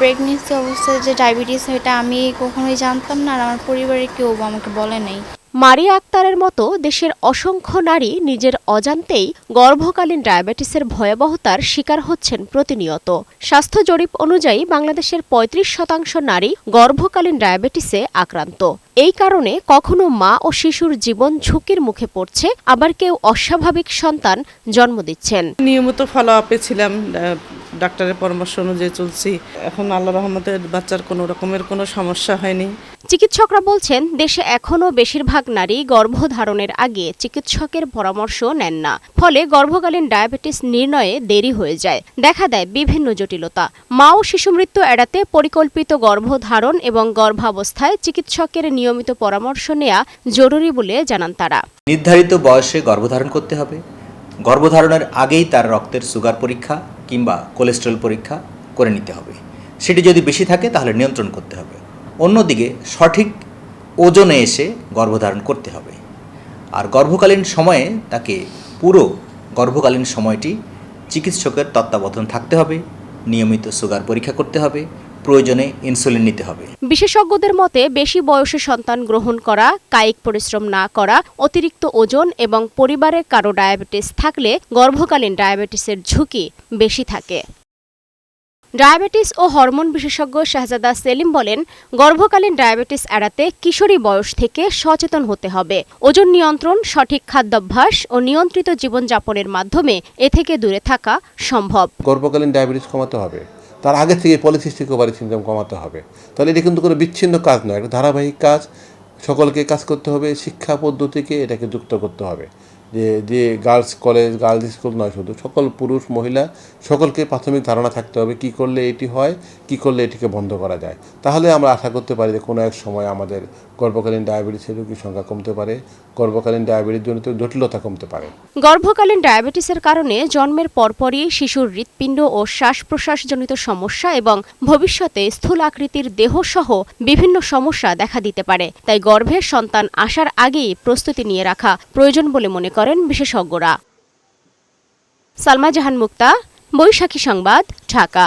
Pregnancy অবস্থায় যে diabetes এটা আমি কখনোই জানতাম না আর আমার পরিবারের কেউ আমাকে বলে নাই। মারিয়া আক্তারের মতো দেশের অসংখ্য নারী নিজের অজান্তেই গর্ভকালীন ডায়াবেটিসের ভয়াবহতার শিকার হচ্ছেন প্রতিনিয়ত। স্বাস্থ্য জরিপ অনুযায়ী বাংলাদেশের ৩৫ শতাংশ নারী গর্ভকালীন ডায়াবেটিসে আক্রান্ত। এই কারণে কখনো মা ও শিশুর জীবন ঝুঁকির মুখে পড়ছে আবার কেউ অস্বাভাবিক সন্তান জন্ম দিচ্ছেন। নিয়মিত ফলো আপে ছিলাম ডাক্তারের পরামর্শ অনুযায়ী চলছি। এখন আল্লাহ রহমতের বাচ্চার কোনো রকমের কোনো সমস্যা হয়নি। চিকিৎসকরা বলছেন দেশে এখনও বেশিরভাগ নারী গর্ভধারণের আগে চিকিৎসকের পরামর্শ নেন না। ফলে গর্ভকালীন ডায়াবেটিস নির্ণয়ে দেরি হয়ে যায়। দেখা দেয় বিভিন্ন জটিলতা। মা ও শিশু মৃত্যু এড়াতে পরিকল্পিত গর্ভধারণ এবং গর্ভাবস্থায় চিকিৎসকের নিয়মিত পরামর্শ নেওয়া জরুরি বলে জানান তারা। নির্ধারিত বয়সে গর্ভধারণ করতে হবে। গর্ভধারণের আগেই তার রক্তের সুগার পরীক্ষা কিংবা কোলেস্ট্রল পরীক্ষা করে নিতে হবে। সেটি যদি বেশি থাকে, তাহলে নিয়ন্ত্রণ করতে হবে। অন্যদিকে, সঠিক ওজনে এসে গর্ভধারণ করতে হবে। আর গর্ভকালীন সময়ে তাকে পুরো গর্ভকালীন সময়টি চিকিৎসকের তত্ত্বাবধান থাকতে হবে, নিয়মিত সুগার পরীক্ষা করতে হবে প্রয়োজনে ইনসুলিন নিতে হবে। বিশেষজ্ঞদের মতে বেশি বয়সে সন্তান গ্রহণ করা কায়িক পরিশ্রম না করা অতিরিক্ত ওজন এবং পরিবারে কারও ডায়াবেটিস থাকলে গর্ভকালীন ডায়াবেটিসের ঝুঁকি বেশি থাকে। ডায়াবেটিস ও হরমোন বিশেষজ্ঞ শাহজাদা সেলিম বলেন গর্ভকালীন ডায়াবেটিস এড়াতে কিশোরী বয়স থেকে সচেতন হতে হবে। ওজন নিয়ন্ত্রণ সঠিক খাদ্যাভ্যাস ও নিয়ন্ত্রিত জীবনযাপনের মাধ্যমে এ থেকে দূরে থাকা সম্ভব। গর্ভকালীন ডায়াবেটিস কমাতে হবে। তার আগে থেকে পলিসিস্টিক ওভারি সিনড্রোম কমাতে হবে। তাহলে এটা কিন্তু কোনো বিচ্ছিন্ন কাজ নয় একটা ধারাবাহিক কাজ। সকলকে কাজ করতে হবে, শিক্ষা পদ্ধতিকে এটাকে যুক্ত করতে হবে। যে যে গার্লস কলেজ গার্লস স্কুল নয় শুধু, সকল পুরুষ, মহিলা, সকলকে প্রাথমিক ধারণা থাকতে হবে কি করলে এটি হয়, কি করলে এটিকে বন্ধ করা যায়। তাহলে আমরা আশা করতে পারি যে কোনো এক সময় আমাদের গর্ভকালীন ডায়াবেটিসের রোগীর সংখ্যা কমতে পারে, গর্ভকালীন ডায়াবেটিস জনিত জটিলতা কমতে পারে। গর্ভকালীন ডায়াবেটিসের কারণে জন্মের পরপরই শিশুর হৃৎপিণ্ড ও শ্বাস প্রশ্বাসজনিত সমস্যা এবং ভবিষ্যতে স্থূল আকৃতির দেহসহ বিভিন্ন সমস্যা দেখা দিতে পারে। তাই গর্ভে সন্তান আসার আগেই প্রস্তুতি নিয়ে রাখা প্রয়োজন বলে মনে করেন বিশেষজ্ঞরা। সালমা জাহান মুক্তা বৈশাখী সংবাদ ঢাকা।